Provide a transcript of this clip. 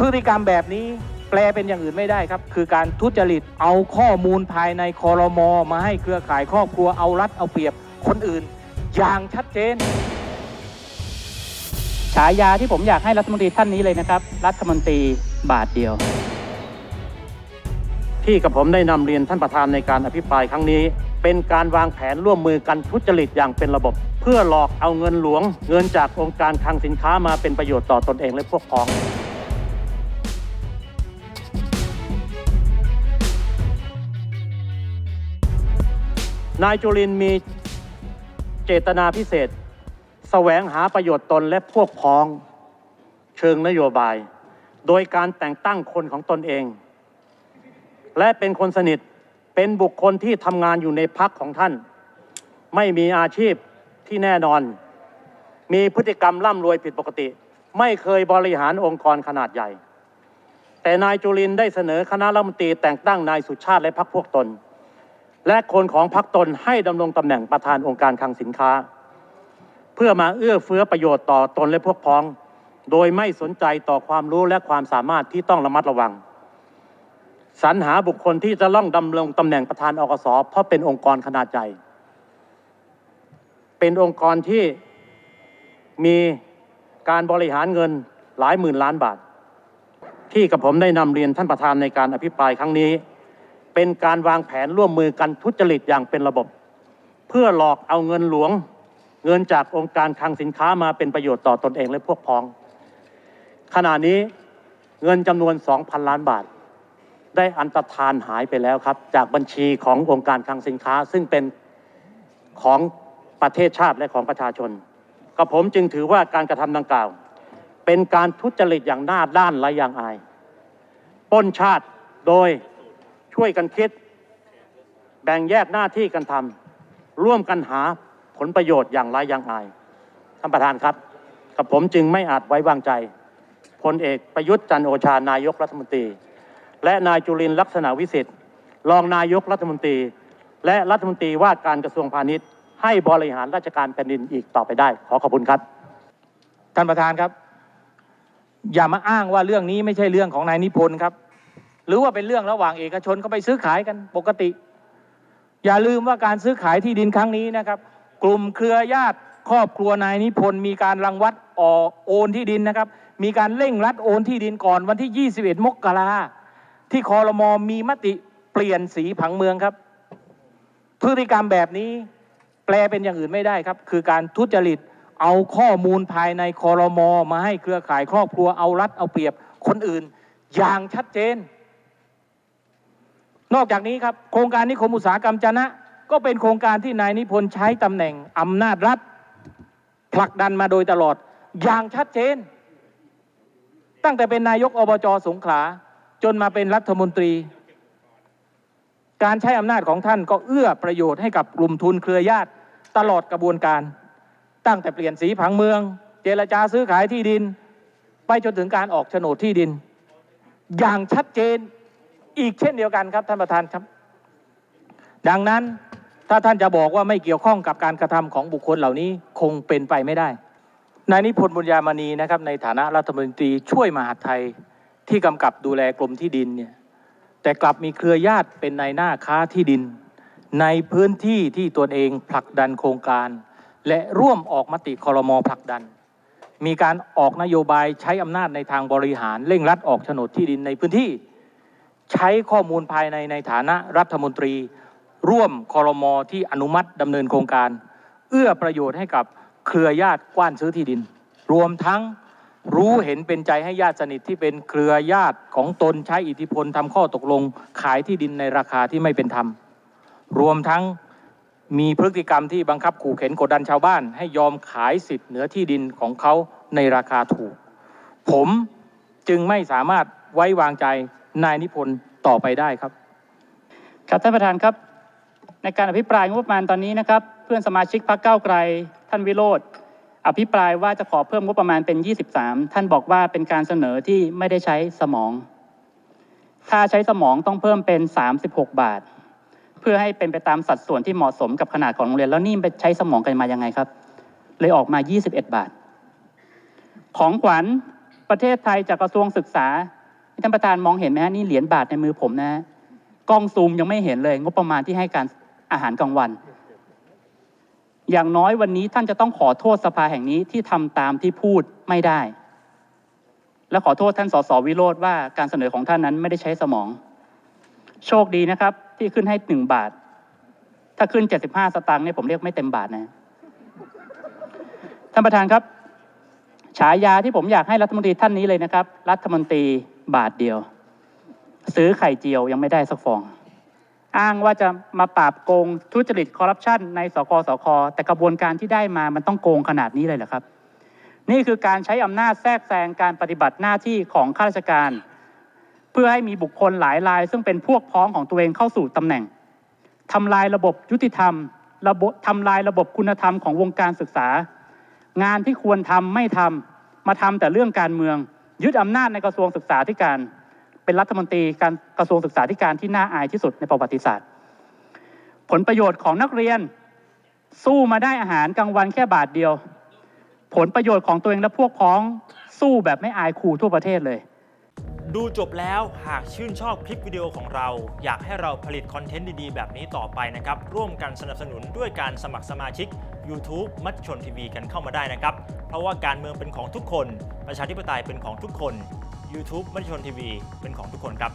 พฤติกรรมแบบนี้แปลเป็นอย่างอื่นไม่ได้ครับ คือการทุจริตเอาข้อมูลภายในคอรมอมาให้เครือข่ายครอบครัวเอารัดเอาเปรียบคนอื่น อย่างชัดเจน ฉายาที่ผมอยากให้รัฐมนตรีท่านนี้เลยนะครับ รัฐมนตรีบาทเดียว ที่กับผมได้นำเรียนท่านประธานในการอภิปรายครั้งนี้ เป็นการวางแผนร่วมมือกันทุจริตอย่างเป็นระบบ เพื่อหลอกเอาเงินหลวง เงินจากองค์การคลังสินค้ามาเป็นประโยชน์ต่อตนเองและพวกพ้อง นายจุลินมีเจตนาพิเศษ แสวงหาประโยชน์ตนและพวกพ้องเชิงนโยบาย โดยการแต่งตั้งคนของตนเอง และเป็นคนสนิทเป็นบุคคลที่ทำงานอยู่ในพักของท่าน ไม่มีอาชีพที่แน่นอน มีพฤติกรรมร่ำรวยผิดปกติ ไม่เคยบริหารองค์กรขนาดใหญ่ แต่นายจุลินได้เสนอคณะรัฐมนตรีแต่งตั้งนายสุชาติและพรรคพวกตน และคนของพรรคตนให้ดำรงตำแหน่งประธานองค์การคลังสินค้า เพื่อมาเอื้อเฟื้อประโยชน์ต่อตนและพวกพ้อง โดยไม่สนใจต่อความรู้และความสามารถที่ต้องระมัดระวัง สรรหาบุคคลที่จะล่องดำรงตำแหน่งประธานอกสเพราะเป็นองค์กรขนาดใหญ่เป็นองค์กรที่มีการบริหารเงินหลายหมื่นล้านบาท ที่กับผมได้นำเรียนท่านประธานในการอภิปรายครั้งนี้ เป็นการวางแผนร่วมมือกันทุจริตอย่างเป็นระบบ เพื่อหลอกเอาเงินหลวง เงินจากองค์การคลังสินค้ามาเป็นประโยชน์ต่อตนเองและพวกพ้อง ขณะนี้เงินจำนวน 2,000 ล้านบาท ได้อันตรธานหายไปแล้วครับ จากบัญชีขององค์การคลังสินค้า ซึ่งเป็นของประเทศชาติและของประชาชนกับผมจึงถือว่าการกระทำดังกล่าว เป็นการทุจริตอย่างหน้าด้านและอย่างอาย ป้นชาติโดย ช่วยกันคิด แบ่งแยกหน้าที่กันทำร่วมกันหาผลประโยชน์อย่างไรอย่างอายท่านประธานครับ กับผมจึงไม่อาจไว้วางใจพลเอกประยุทธ์จันทร์โอชานายกรัฐมนตรี และนายจุลินลักษณะวิสิทธิ์รองนายกรัฐมนตรี และรัฐมนตรีว่าการกระทรวงพาณิชย์ ให้บริหารราชการแผ่นดินอีกต่อไปได้ ขอขอบคุณครับท่านประธานครับ อย่ามาอ้างว่าเรื่องนี้ไม่ใช่เรื่องของนายนิพนธ์ครับ หรือว่าเป็นเรื่องระหว่างเอกชนเขาไปซื้อขายกันปกติ อย่าลืมว่าการซื้อขายที่ดินครั้งนี้นะครับ กลุ่มเครือญาติครอบครัวนายนิพนธ์มีการรังวัดออกโอนที่ดินนะครับ มีการเร่งรัดโอนที่ดินก่อนวันที่ 21 มกราที่คอรมอมีมติเปลี่ยนสีผังเมืองครับ พฤติกรรมแบบนี้แปลเป็นอย่างอื่นไม่ได้ครับ คือการทุจริตเอาข้อมูลภายในคอรมอมาให้เครือข่ายครอบครัวเอารัดเอาเปรียบคนอื่น อย่างชัดเจน นอกจากนี้ครับโครงการนิคมอุตสาหกรรมจนะ ก็เป็นโครงการที่นายนิพนธ์ใช้ตำแหน่งอำนาจรัฐผลักดันมาโดยตลอดอย่างชัดเจน ตั้งแต่เป็นนายกอบจสงขลาจนมาเป็นรัฐมนตรี การใช้อำนาจของท่านก็เอื้อประโยชน์ให้กับกลุ่มทุนเครือญาติตลอดกระบวนการ ตั้งแต่เปลี่ยนสีผังเมือง เจรจาซื้อขายที่ดิน ไปจนถึงการออกโฉนดที่ดิน อย่างชัดเจน อีกเช่นเดียวกันครับท่านประธานครับ ดังนั้นถ้าท่านจะบอกว่าไม่เกี่ยวข้องกับการกระทำของบุคคลเหล่านี้คงเป็นไปไม่ได้ นายนิพนธ์บุญญามณีนะครับในฐานะรัฐมนตรีช่วยมหาดไทยที่กำกับดูแลกรมที่ดินเนี่ยแต่กลับมีเครือญาติเป็นนายหน้าค้าที่ดิน ในพื้นที่ที่ตนเองผลักดันโครงการ และร่วมออกมติคอรมอผลักดัน มีการออกนโยบายใช้อำนาจในทางบริหารเร่งรัดออกโฉนดที่ดินในพื้นที่ ใช้ข้อมูลภายในในฐานะรัฐมนตรี ร่วมคอรมอที่อนุมัติดำเนินโครงการ เอื้อประโยชน์ให้กับเครือญาติกว้านซื้อที่ดิน รวมทั้งรู้เห็นเป็นใจให้ญาติสนิทที่เป็นเครือญาติของตนใช้อิทธิพลทำข้อตกลง ขายที่ดินในราคาที่ไม่เป็นธรรม รวมทั้งมีพฤติกรรมที่บังคับขู่เข็นกดดันชาวบ้าน ให้ยอมขายสิทธิ์เหนือที่ดินของเขาในราคาถูก ผมจึงไม่สามารถไว้วางใจ นายนิพนธ์ต่อไปได้ครับ ครับท่านประธานครับ ในการอภิปรายงบประมาณตอนนี้นะครับ เพื่อนสมาชิกพรรคก้าวไกล ท่านวิโรธอภิปรายว่าจะขอเพิ่มงบประมาณเป็น 23 ท่านบอกว่าเป็นการเสนอที่ไม่ได้ใช้สมองค่าใช้สมองต้องเพิ่มเป็น 36 บาท เพื่อให้เป็นไปตามสัดส่วนที่เหมาะสมกับขนาดของโรงเรียนแล้วนี่ไปใช้สมองกันมายังไงครับ เลยออกมา 21 บาท ของขวัญประเทศไทยจากกระทรวงศึกษา ท่านประธานมองเห็นไหมฮะนี่เหรียญบาทในมือผมนะกล้องซูมยังไม่เห็นเลย งบประมาณที่ให้การอาหารกลางวัน อย่างน้อยวันนี้ท่านจะต้องขอโทษสภาแห่งนี้ที่ทำตามที่พูดไม่ได้ และขอโทษท่านสสวิโรธว่าการเสนอของท่านนั้นไม่ได้ใช้สมอง โชคดีนะครับ ที่ขึ้นให้หนึ่งบาท ถ้าขึ้นเจ็ดสิบห้าสตางค์เนี่ยผมเรียกไม่เต็มบาทนะท่านประธานครับ ฉายาที่ผมอยากให้รัฐมนตรีท่านนี้เลยนะครับ รัฐมนตรี บาทเดียว ซื้อไข่เจียวยังไม่ได้สักฟอง อ้างว่าจะมาปราบโกงทุจริตคอร์รัปชันในสกสคแต่กระบวนการที่ได้มามันต้องโกงขนาดนี้เลยเหรอครับ นี่คือการใช้อำนาจแทรกแซงการปฏิบัติหน้าที่ของข้าราชการ เพื่อให้มีบุคคลหลายราย ซึ่งเป็นพวกพ้องของตัวเองเข้าสู่ตำแหน่งทำลายระบบยุติธรรมระบบทำลายระบบคุณธรรมของวงการศึกษา งานที่ควรทำไม่ทำมาทำแต่เรื่องการเมือง ยึดอำนาจในกระทรวงศึกษาธิการ เป็นรัฐมนตรีการกระทรวงศึกษาธิการที่น่าอายที่สุดในประวัติศาสตร์ ผลประโยชน์ของนักเรียนสู้มาได้อาหารกลางวันแค่บาทเดียว ผลประโยชน์ของตัวเองและพวกพ้องสู้แบบไม่อายครูทั่วประเทศเลย ดูจบแล้วหากชื่นชอบคลิปวิดีโอของเรา อยากให้เราผลิตคอนเทนต์ดีๆ แบบนี้ต่อไปนะครับ ร่วมกันสนับสนุนด้วยการสมัครสมาชิก YouTube มัชชนทีวีกันเข้ามาได้นะครับ เพราะว่าการเมืองเป็นของทุกคน ประชาธิปไตยเป็นของทุกคน YouTube มัชชนทีวีเป็นของทุกคนครับ